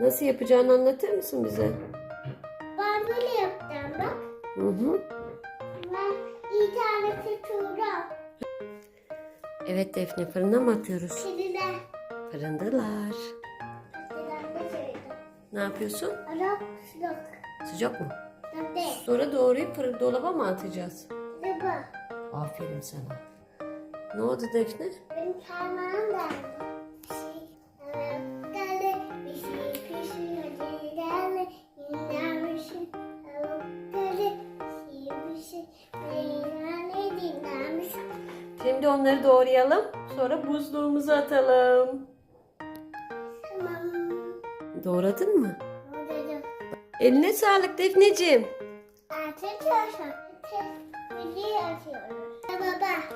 Nasıl yapacağını anlatır mısın bize? Ben böyle yaptım bak. Hı hı. Ben bir tane tutuyorum. Evet Defne fırına mı atıyoruz? De Fırındalar. Ne yapıyorsun? Arap sıcak. Sıcak mı? Tadı. Sonra doğrayıp dolaba mı atacağız? Bu. Aferin sana. Ne oldu Defne? Benim parmağım da bir şey. Bir şey şey. Bir şey şey. Şimdi onları doğrayalım. Sonra buzluğumuza atalım. Tamam. Doğradın mı? Buradayım. Eline sağlık Defneciğim. Çalışan. Video atıyoruz. Baba.